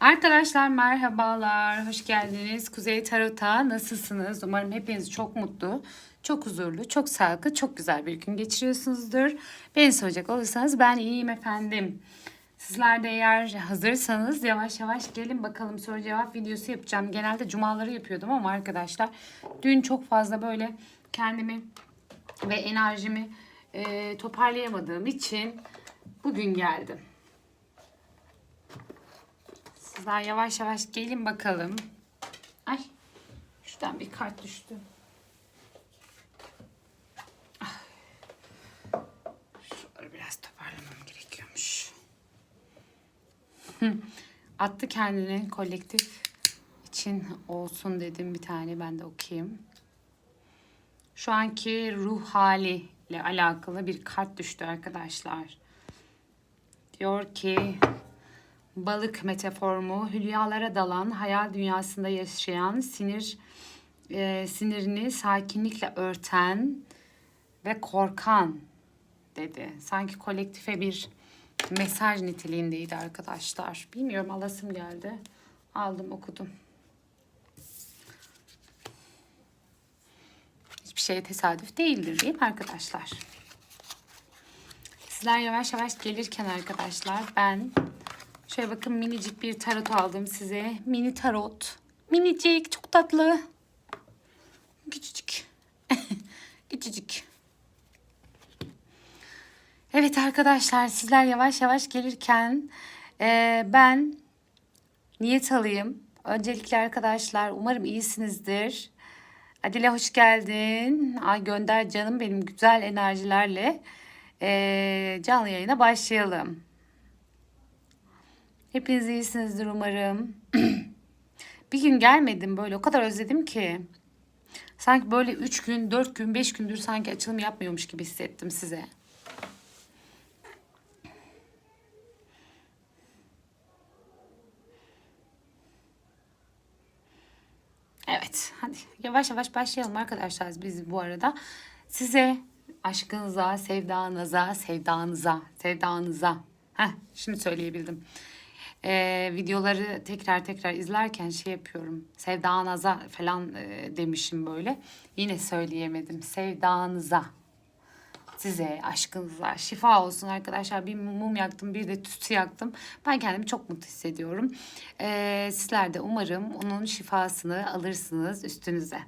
Arkadaşlar merhabalar, hoş geldiniz. Kuzey Tarot'a nasılsınız? Umarım hepiniz çok mutlu, çok huzurlu, çok sağlıklı, çok güzel bir gün geçiriyorsunuzdur. Beni soracak olursanız ben iyiyim efendim. Sizler de eğer hazırsanız yavaş yavaş gelin bakalım soru cevap videosu yapacağım. Genelde cumaları yapıyordum ama arkadaşlar dün çok fazla böyle kendimi ve enerjimi e, toparlayamadığım için bugün geldim. Sizler yavaş yavaş gelin bakalım. Ay şuradan bir kart düştü. Ah. Şuraları biraz toparlamam gerekiyormuş. Attı kendini kolektif için olsun dedim bir tane ben de okuyayım. Şu anki ruh hali ile alakalı bir kart düştü arkadaşlar. Diyor ki balık metaforumu hülyalara dalan hayal dünyasında yaşayan sinir e, sinirini sakinlikle örten ve korkan dedi. Sanki kolektife bir mesaj niteliğindeydi arkadaşlar. Bilmiyorum alasım geldi. Aldım okudum. Hiçbir şey tesadüf değildir değil mi arkadaşlar? Sizler yavaş yavaş gelirken arkadaşlar ben Şöyle bakın minicik bir tarot aldım size. Mini tarot. Minicik çok tatlı. Küçücük. Küçücük. Evet arkadaşlar sizler yavaş yavaş gelirken e, ben niyet alayım. Öncelikle arkadaşlar umarım iyisinizdir. Adile hoş geldin. Ay gönder canım benim güzel enerjilerle e, canlı yayına başlayalım. Hepiniz iyisinizdir umarım. bir gün gelmedim böyle o kadar özledim ki. Sanki böyle 3 gün, 4 gün, 5 gündür sanki açılım yapmıyormuş gibi hissettim size. Evet, hadi yavaş yavaş başlayalım arkadaşlar biz bu arada. Size aşkınıza, sevdanıza, sevdanıza, sevdanıza. Heh, şimdi söyleyebildim e, videoları tekrar tekrar izlerken şey yapıyorum. Sevdanıza falan e, demişim böyle. Yine söyleyemedim. Sevdanıza. Size, aşkınıza şifa olsun arkadaşlar. Bir mum yaktım, bir de tütsü yaktım. Ben kendimi çok mutlu hissediyorum. Ee, sizler de umarım onun şifasını alırsınız üstünüze.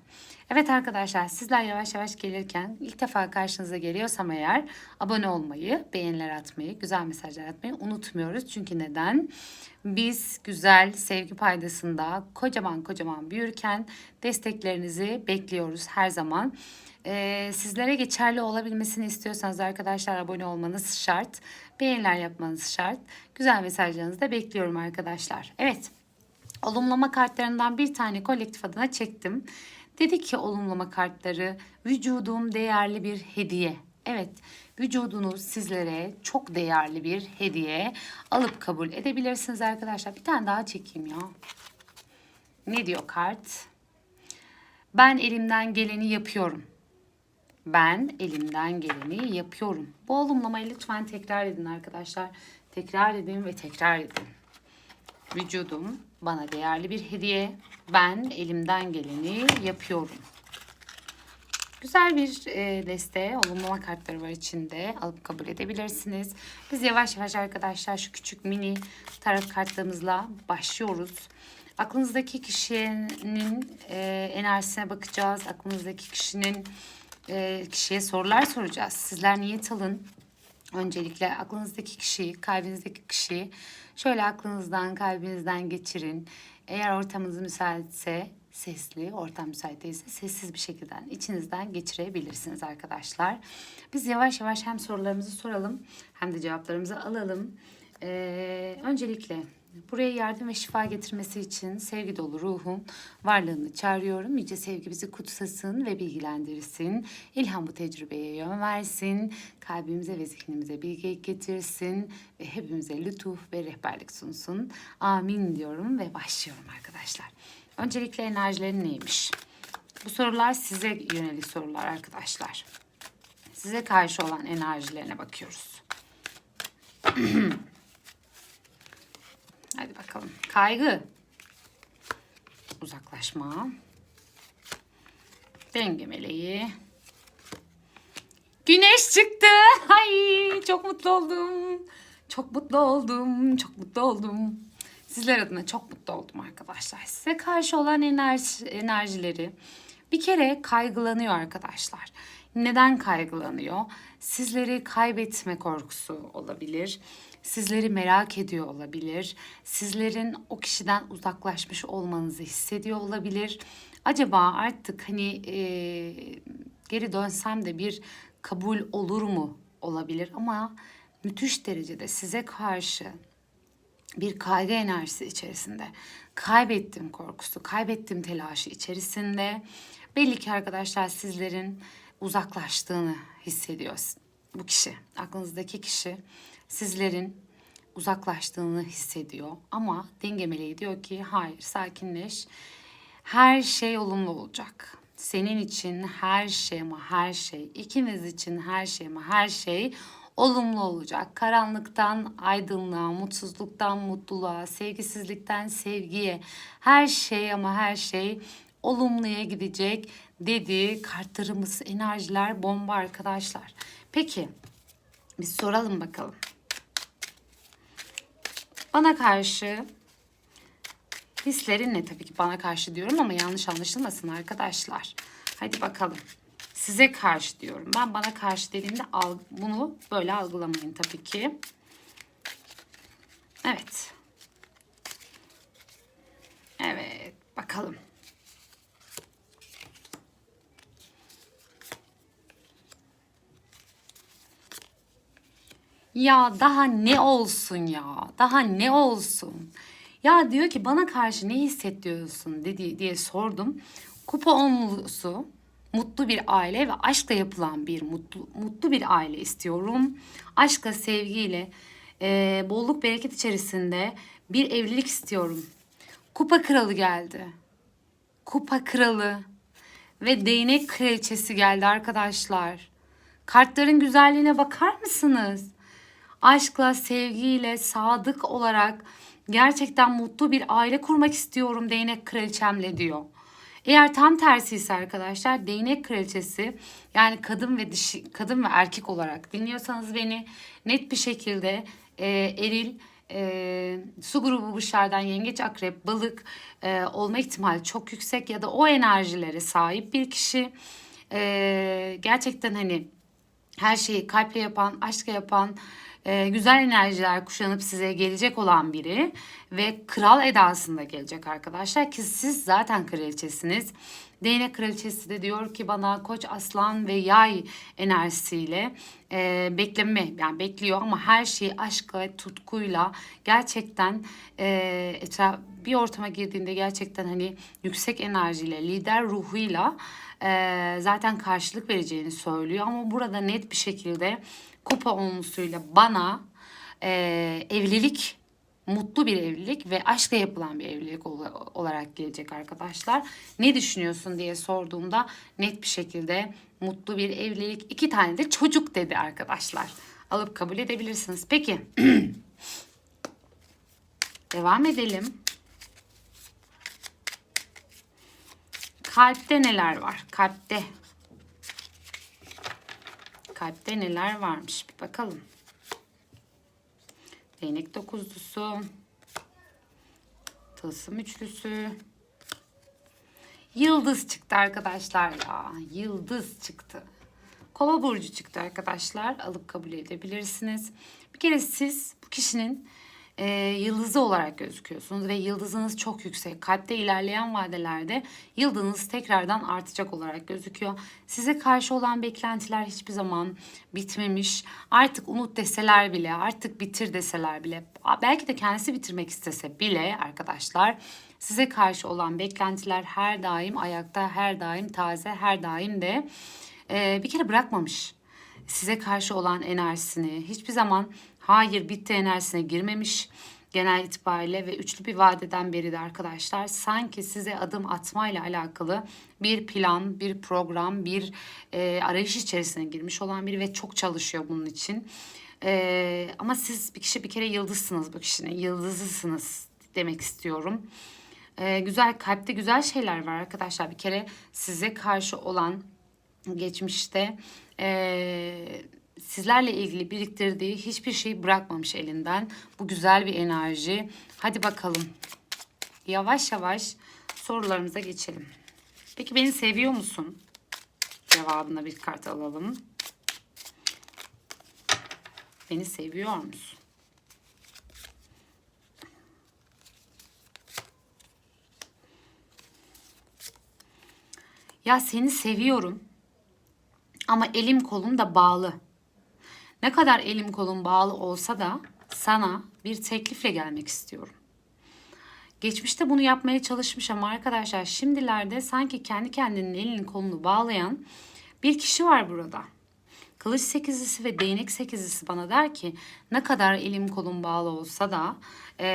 Evet arkadaşlar sizler yavaş yavaş gelirken ilk defa karşınıza geliyorsam eğer abone olmayı, beğeniler atmayı, güzel mesajlar atmayı unutmuyoruz. Çünkü neden? Biz güzel sevgi paydasında kocaman kocaman büyürken desteklerinizi bekliyoruz her zaman. Ee, sizlere geçerli olabilmesini istiyorsanız arkadaşlar abone olmanız şart. Beğeniler yapmanız şart. Güzel mesajlarınızı da bekliyorum arkadaşlar. Evet. Olumlama kartlarından bir tane kolektif adına çektim. Dedi ki olumlama kartları vücudum değerli bir hediye. Evet vücudunuz sizlere çok değerli bir hediye alıp kabul edebilirsiniz arkadaşlar. Bir tane daha çekeyim ya. Ne diyor kart? Ben elimden geleni yapıyorum. Ben elimden geleni yapıyorum. Bu olumlamayı lütfen tekrar edin arkadaşlar. Tekrar edin ve tekrar edin. Vücudum bana değerli bir hediye. Ben elimden geleni yapıyorum. Güzel bir e, deste, olumlama kartları var içinde. Alıp kabul edebilirsiniz. Biz yavaş yavaş arkadaşlar şu küçük mini tarot kartlarımızla başlıyoruz. Aklınızdaki kişinin e, enerjisine bakacağız. Aklınızdaki kişinin e, kişiye sorular soracağız. Sizler niyet alın. Öncelikle aklınızdaki kişiyi, kalbinizdeki kişiyi şöyle aklınızdan, kalbinizden geçirin. Eğer ortamınız müsaitse sesli, ortam müsait değilse sessiz bir şekilde içinizden geçirebilirsiniz arkadaşlar. Biz yavaş yavaş hem sorularımızı soralım hem de cevaplarımızı alalım. Ee, öncelikle buraya yardım ve şifa getirmesi için sevgi dolu ruhun varlığını çağırıyorum. Yüce sevgi bizi kutsasın ve bilgilendirsin. İlham bu tecrübeye yön versin. Kalbimize ve zihnimize bilgi getirsin. Ve hepimize lütuf ve rehberlik sunsun. Amin diyorum ve başlıyorum arkadaşlar. Öncelikle enerjilerin neymiş? Bu sorular size yönelik sorular arkadaşlar. Size karşı olan enerjilerine bakıyoruz. Hadi bakalım. Kaygı. Uzaklaşma. Denge meleği. Güneş çıktı. Ay çok mutlu oldum. Çok mutlu oldum. Çok mutlu oldum. Sizler adına çok mutlu oldum arkadaşlar. Size karşı olan enerji, enerjileri bir kere kaygılanıyor arkadaşlar. Neden kaygılanıyor? Sizleri kaybetme korkusu olabilir. Sizleri merak ediyor olabilir. Sizlerin o kişiden uzaklaşmış olmanızı hissediyor olabilir. Acaba artık hani e, geri dönsem de bir kabul olur mu olabilir ama müthiş derecede size karşı bir kaygı enerjisi içerisinde. Kaybettim korkusu, kaybettim telaşı içerisinde. Belli ki arkadaşlar sizlerin uzaklaştığını hissediyor bu kişi. Aklınızdaki kişi sizlerin uzaklaştığını hissediyor. Ama denge meleği diyor ki hayır sakinleş. Her şey olumlu olacak. Senin için her şey ama her şey, ikiniz için her şey ama her şey olumlu olacak. Karanlıktan aydınlığa, mutsuzluktan mutluluğa, sevgisizlikten sevgiye her şey ama her şey olumluya gidecek dedi. Kartlarımız, enerjiler bomba arkadaşlar. Peki biz soralım bakalım. Bana karşı hislerin ne tabii ki bana karşı diyorum ama yanlış anlaşılmasın arkadaşlar. Hadi bakalım. Size karşı diyorum. Ben bana karşı dediğimde bunu böyle algılamayın tabii ki. Evet. Evet. Bakalım. Ya daha ne olsun ya? Daha ne olsun? Ya diyor ki bana karşı ne hissediyorsun dedi diye sordum. Kupa onlusu mutlu bir aile ve aşkla yapılan bir mutlu mutlu bir aile istiyorum. Aşkla, sevgiyle, e, bolluk bereket içerisinde bir evlilik istiyorum. Kupa kralı geldi. Kupa kralı ve değnek kraliçesi geldi arkadaşlar. Kartların güzelliğine bakar mısınız? Aşkla, sevgiyle, sadık olarak gerçekten mutlu bir aile kurmak istiyorum değnek kraliçemle diyor. Eğer tam tersi ise arkadaşlar değnek kraliçesi yani kadın ve dişi kadın ve erkek olarak dinliyorsanız beni net bir şekilde e, eril e, su grubu burçlardan yengeç, akrep, balık e, olma ihtimali çok yüksek ya da o enerjilere sahip bir kişi e, gerçekten hani her şeyi kalple yapan, aşkla yapan, e, güzel enerjiler kuşanıp size gelecek olan biri ve kral edasında gelecek arkadaşlar ki siz zaten kraliçesiniz. Değnek kraliçesi de diyor ki bana koç aslan ve yay enerjisiyle e, bekleme yani bekliyor ama her şeyi aşkla tutkuyla gerçekten e, etraf, bir ortama girdiğinde gerçekten hani yüksek enerjiyle lider ruhuyla e, zaten karşılık vereceğini söylüyor ama burada net bir şekilde kupa olmuşuyla bana e, evlilik mutlu bir evlilik ve aşkla yapılan bir evlilik olarak gelecek arkadaşlar. Ne düşünüyorsun diye sorduğumda net bir şekilde mutlu bir evlilik iki tane de çocuk dedi arkadaşlar. Alıp kabul edebilirsiniz. Peki. Devam edelim. Kalpte neler var? Kalpte. Kalpte neler varmış? Bir bakalım. Değnek dokuzlusu. Tılsım üçlüsü. Yıldız çıktı arkadaşlar ya. Yıldız çıktı. Kova burcu çıktı arkadaşlar. Alıp kabul edebilirsiniz. Bir kere siz bu kişinin e, yıldızı olarak gözüküyorsunuz ve yıldızınız çok yüksek. Kalpte ilerleyen vadelerde yıldızınız tekrardan artacak olarak gözüküyor. Size karşı olan beklentiler hiçbir zaman bitmemiş. Artık unut deseler bile, artık bitir deseler bile, belki de kendisi bitirmek istese bile arkadaşlar size karşı olan beklentiler her daim ayakta, her daim taze, her daim de e, bir kere bırakmamış size karşı olan enerjisini hiçbir zaman hayır bitti enerjisine girmemiş genel itibariyle ve üçlü bir vadeden beri de arkadaşlar sanki size adım atmayla alakalı bir plan, bir program, bir e, arayış içerisine girmiş olan biri ve çok çalışıyor bunun için. E, ama siz bir kişi bir kere yıldızsınız bu kişinin, yıldızısınız demek istiyorum. Ee, güzel kalpte güzel şeyler var arkadaşlar. Bir kere size karşı olan geçmişte eee, sizlerle ilgili biriktirdiği hiçbir şeyi bırakmamış elinden. Bu güzel bir enerji. Hadi bakalım. Yavaş yavaş sorularımıza geçelim. Peki beni seviyor musun? Cevabına bir kart alalım. Beni seviyor musun? Ya seni seviyorum ama elim kolum da bağlı. Ne kadar elim kolum bağlı olsa da sana bir teklifle gelmek istiyorum. Geçmişte bunu yapmaya çalışmış ama arkadaşlar şimdilerde sanki kendi kendinin elini kolunu bağlayan bir kişi var burada. Kılıç sekizlisi ve değnek sekizlisi bana der ki ne kadar elim kolum bağlı olsa da e,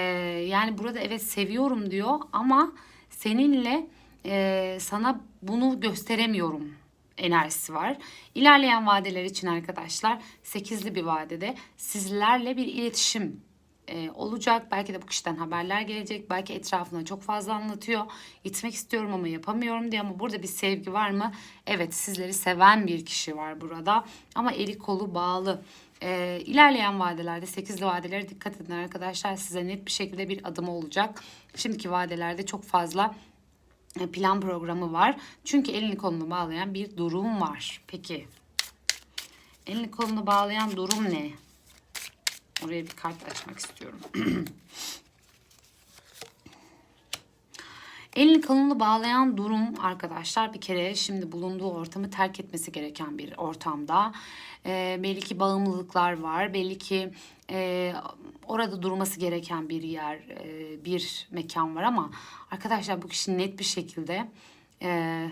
yani burada evet seviyorum diyor ama seninle e, sana bunu gösteremiyorum enerjisi var. İlerleyen vadeler için arkadaşlar sekizli bir vadede sizlerle bir iletişim e, olacak. Belki de bu kişiden haberler gelecek. Belki etrafına çok fazla anlatıyor. Gitmek istiyorum ama yapamıyorum diye ama burada bir sevgi var mı? Evet sizleri seven bir kişi var burada. Ama eli kolu bağlı. E, ilerleyen vadelerde 8'li vadelere dikkat edin arkadaşlar. Size net bir şekilde bir adım olacak. Şimdiki vadelerde çok fazla plan programı var. Çünkü elini kolunu bağlayan bir durum var. Peki elini kolunu bağlayan durum ne? Oraya bir kart açmak istiyorum. Elini kolunu bağlayan durum arkadaşlar bir kere şimdi bulunduğu ortamı terk etmesi gereken bir ortamda. Ee, belli ki bağımlılıklar var. Belli ki e, orada durması gereken bir yer, e, bir mekan var ama arkadaşlar bu kişi net bir şekilde e,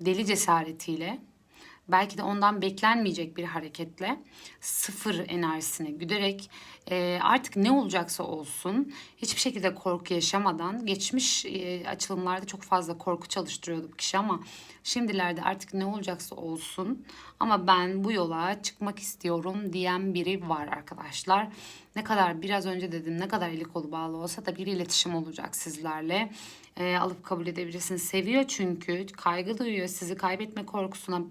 deli cesaretiyle belki de ondan beklenmeyecek bir hareketle sıfır enerjisini güderek e, artık ne olacaksa olsun hiçbir şekilde korku yaşamadan geçmiş e, açılımlarda çok fazla korku çalıştırıyordu bu kişi ama şimdilerde artık ne olacaksa olsun ama ben bu yola çıkmak istiyorum diyen biri var arkadaşlar. Ne kadar biraz önce dedim ne kadar eli kolu bağlı olsa da bir iletişim olacak sizlerle e, alıp kabul edebilirsiniz. Seviyor çünkü kaygı duyuyor. Sizi kaybetme korkusuna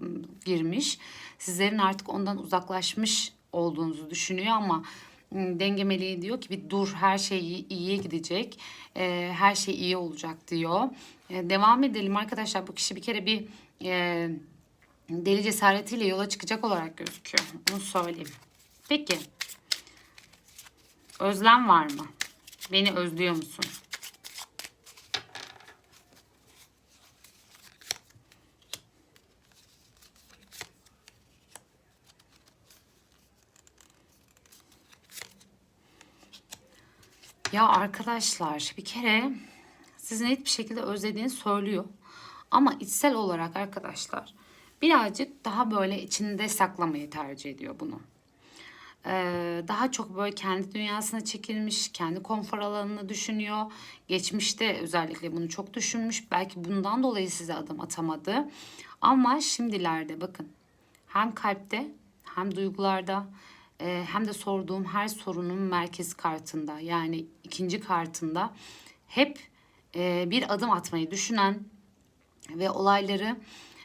girmiş. Sizlerin artık ondan uzaklaşmış olduğunuzu düşünüyor ama denge meleği diyor ki bir dur her şey iyiye gidecek. E, her şey iyi olacak diyor. E, devam edelim arkadaşlar. Bu kişi bir kere bir e, deli cesaretiyle yola çıkacak olarak gözüküyor. Bunu söyleyeyim. Peki. Özlem var mı? Beni özlüyor musun? Ya arkadaşlar bir kere sizi net bir şekilde özlediğini söylüyor. Ama içsel olarak arkadaşlar birazcık daha böyle içinde saklamayı tercih ediyor bunu. Ee, daha çok böyle kendi dünyasına çekilmiş, kendi konfor alanını düşünüyor. Geçmişte özellikle bunu çok düşünmüş. Belki bundan dolayı size adım atamadı. Ama şimdilerde bakın hem kalpte hem duygularda e, hem de sorduğum her sorunun merkez kartında yani ikinci kartında hep e, bir adım atmayı düşünen ve olayları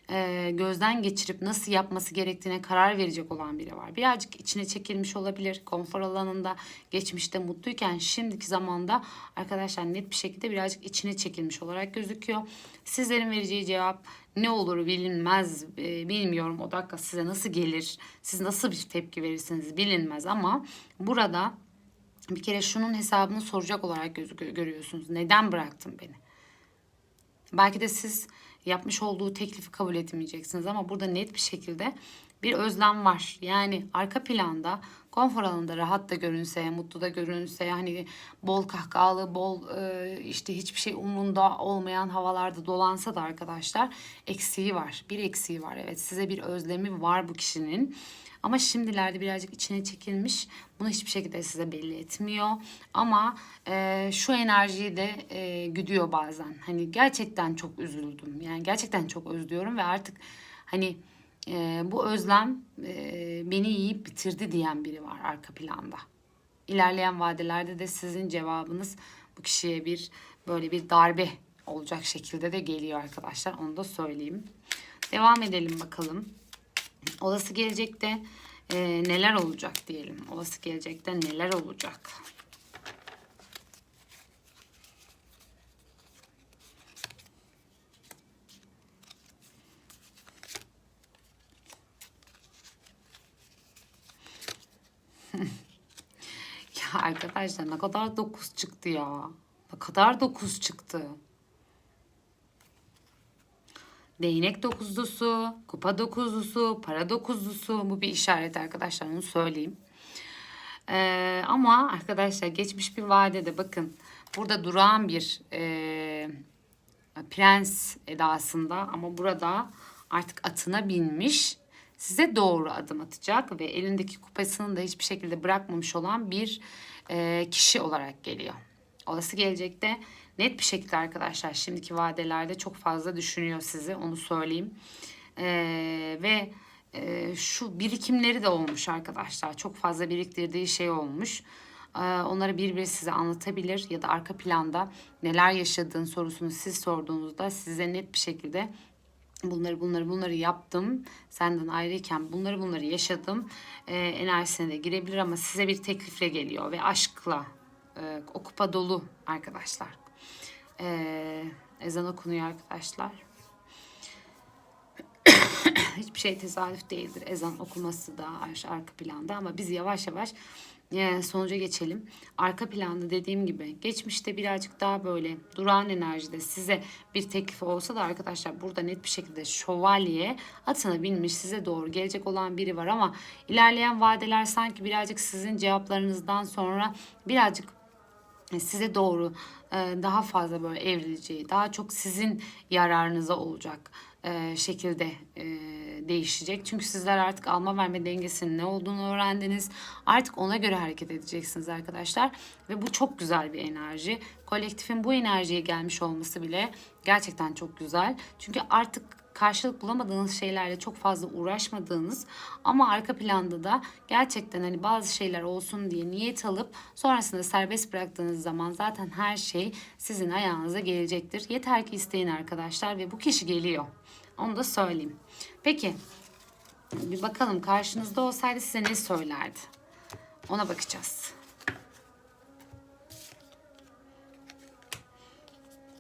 e, gözden geçirip nasıl yapması gerektiğine karar verecek olan biri var. Birazcık içine çekilmiş olabilir. Konfor alanında geçmişte mutluyken şimdiki zamanda arkadaşlar net bir şekilde birazcık içine çekilmiş olarak gözüküyor. Sizlerin vereceği cevap ne olur bilinmez e, bilmiyorum o dakika size nasıl gelir siz nasıl bir tepki verirsiniz bilinmez ama burada bir kere şunun hesabını soracak olarak gözüküyor, görüyorsunuz. Neden bıraktın beni? Belki de siz yapmış olduğu teklifi kabul etmeyeceksiniz ama burada net bir şekilde bir özlem var. Yani arka planda konfor alanında rahat da görünse, mutlu da görünse, hani bol kahkahalı, bol e, işte hiçbir şey umrunda olmayan havalarda dolansa da arkadaşlar eksiği var. Bir eksiği var evet size bir özlemi var bu kişinin. Ama şimdilerde birazcık içine çekilmiş. Bunu hiçbir şekilde size belli etmiyor. Ama e, şu enerjiyi de e, güdüyor bazen. Hani gerçekten çok üzüldüm. Yani gerçekten çok özlüyorum ve artık hani e, bu özlem e, beni yiyip bitirdi diyen biri var arka planda. İlerleyen vadelerde de sizin cevabınız bu kişiye bir böyle bir darbe olacak şekilde de geliyor arkadaşlar. Onu da söyleyeyim. Devam edelim bakalım. Olası gelecekte e, neler olacak diyelim. Olası gelecekte neler olacak? ya arkadaşlar ne kadar dokuz çıktı ya. Ne kadar dokuz çıktı. Değnek dokuzlusu, kupa dokuzlusu, para dokuzlusu bu bir işaret arkadaşlar onu söyleyeyim. Ee, ama arkadaşlar geçmiş bir vadede bakın burada duran bir e, prens edasında ama burada artık atına binmiş size doğru adım atacak ve elindeki kupasını da hiçbir şekilde bırakmamış olan bir e, kişi olarak geliyor. Olası gelecekte net bir şekilde arkadaşlar şimdiki vadelerde çok fazla düşünüyor sizi onu söyleyeyim. E, ve e, şu birikimleri de olmuş arkadaşlar. Çok fazla biriktirdiği şey olmuş. E, onları bir bir size anlatabilir ya da arka planda neler yaşadığın sorusunu siz sorduğunuzda size net bir şekilde bunları bunları bunları yaptım. Senden ayrıyken bunları bunları yaşadım. E, enerjisine de girebilir ama size bir teklifle geliyor ve aşkla e, o dolu arkadaşlar. E, ezan okunuyor arkadaşlar. Hiçbir şey tesadüf değildir. Ezan okuması da arka planda ama biz yavaş yavaş e, sonuca geçelim. Arka planda dediğim gibi geçmişte birazcık daha böyle duran enerjide size bir teklif olsa da arkadaşlar burada net bir şekilde şövalye atına binmiş size doğru gelecek olan biri var ama ilerleyen vadeler sanki birazcık sizin cevaplarınızdan sonra birazcık size doğru e, daha fazla böyle evrileceği, daha çok sizin yararınıza olacak e, şekilde e, değişecek. Çünkü sizler artık alma verme dengesinin ne olduğunu öğrendiniz. Artık ona göre hareket edeceksiniz arkadaşlar. Ve bu çok güzel bir enerji. Kolektifin bu enerjiye gelmiş olması bile gerçekten çok güzel. Çünkü artık karşılık bulamadığınız şeylerle çok fazla uğraşmadığınız ama arka planda da gerçekten hani bazı şeyler olsun diye niyet alıp sonrasında serbest bıraktığınız zaman zaten her şey sizin ayağınıza gelecektir. Yeter ki isteyin arkadaşlar ve bu kişi geliyor. Onu da söyleyeyim. Peki bir bakalım karşınızda olsaydı size ne söylerdi? Ona bakacağız.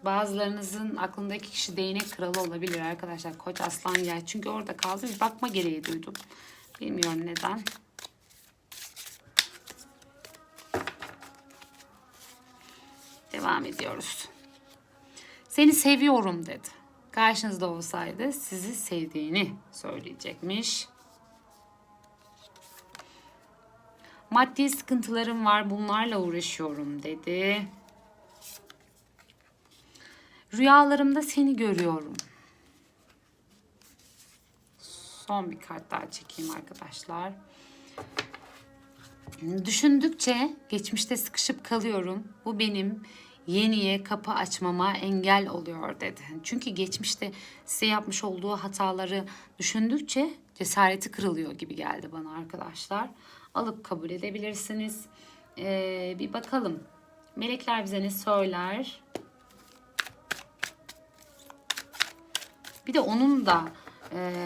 Bazılarınızın aklındaki kişi değnek kralı olabilir arkadaşlar. Koç aslan yer. Çünkü orada kaldı. Bir bakma gereği duydum. Bilmiyorum neden. Devam ediyoruz. Seni seviyorum dedi. Karşınızda olsaydı sizi sevdiğini söyleyecekmiş. Maddi sıkıntılarım var bunlarla uğraşıyorum dedi. Rüyalarımda seni görüyorum. Son bir kart daha çekeyim arkadaşlar. Düşündükçe geçmişte sıkışıp kalıyorum. Bu benim yeniye kapı açmama engel oluyor dedi. Çünkü geçmişte size yapmış olduğu hataları düşündükçe cesareti kırılıyor gibi geldi bana arkadaşlar. Alıp kabul edebilirsiniz. Ee, bir bakalım. Melekler bize ne söyler? Bir de onun da e,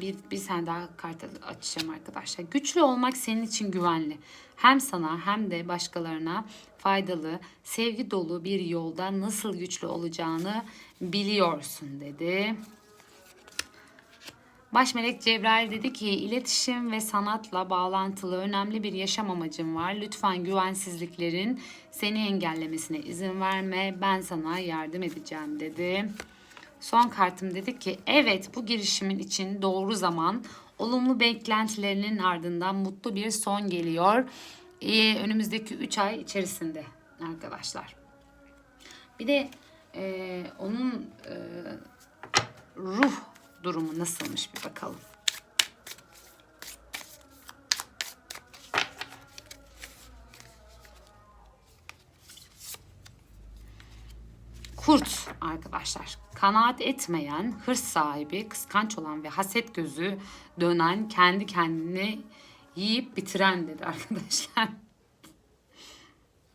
bir, bir sen daha kart açacağım arkadaşlar. Güçlü olmak senin için güvenli. Hem sana hem de başkalarına faydalı, sevgi dolu bir yolda nasıl güçlü olacağını biliyorsun dedi. Baş melek Cebrail dedi ki iletişim ve sanatla bağlantılı önemli bir yaşam amacım var. Lütfen güvensizliklerin seni engellemesine izin verme. Ben sana yardım edeceğim dedi. Son kartım dedi ki evet bu girişimin için doğru zaman olumlu beklentilerinin ardından mutlu bir son geliyor. Ee, önümüzdeki 3 ay içerisinde arkadaşlar. Bir de e, onun e, ruh durumu nasılmış bir bakalım. Kurt arkadaşlar. Kanaat etmeyen, hırs sahibi, kıskanç olan ve haset gözü dönen, kendi kendini yiyip bitiren dedi arkadaşlar.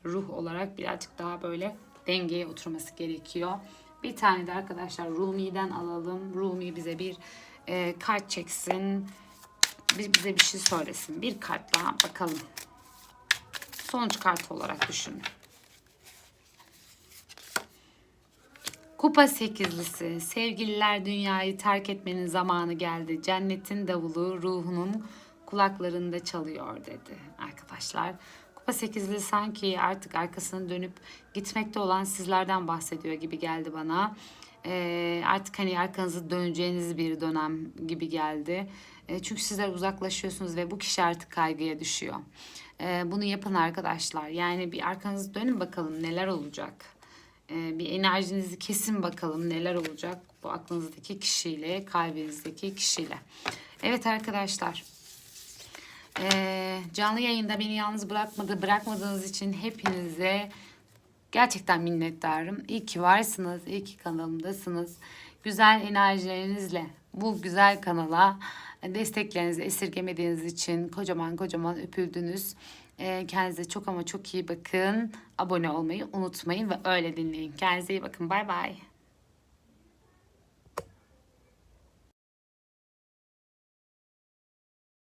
ruh olarak birazcık daha böyle dengeye oturması gerekiyor. Bir tane de arkadaşlar Rumi'den alalım. Rumi bize bir e, kart çeksin. Bir, bize bir şey söylesin. Bir kart daha bakalım. Sonuç kartı olarak düşünün. Kupa sekizlisi. Sevgililer dünyayı terk etmenin zamanı geldi. Cennetin davulu ruhunun kulaklarında çalıyor dedi arkadaşlar. Kupa sekizli sanki artık arkasını dönüp gitmekte olan sizlerden bahsediyor gibi geldi bana. Ee, artık hani arkanızı döneceğiniz bir dönem gibi geldi. Ee, çünkü sizler uzaklaşıyorsunuz ve bu kişi artık kaygıya düşüyor. Ee, bunu yapın arkadaşlar. Yani bir arkanızı dönün bakalım neler olacak. Ee, bir enerjinizi kesin bakalım neler olacak bu aklınızdaki kişiyle, kalbinizdeki kişiyle. Evet arkadaşlar. Ee, canlı yayında beni yalnız bırakmadı, bırakmadığınız için hepinize gerçekten minnettarım. İyi ki varsınız, iyi ki kanalımdasınız. Güzel enerjilerinizle bu güzel kanala desteklerinizi esirgemediğiniz için kocaman kocaman öpüldünüz. Ee, kendinize çok ama çok iyi bakın. Abone olmayı unutmayın ve öyle dinleyin. Kendinize iyi bakın. Bay bay.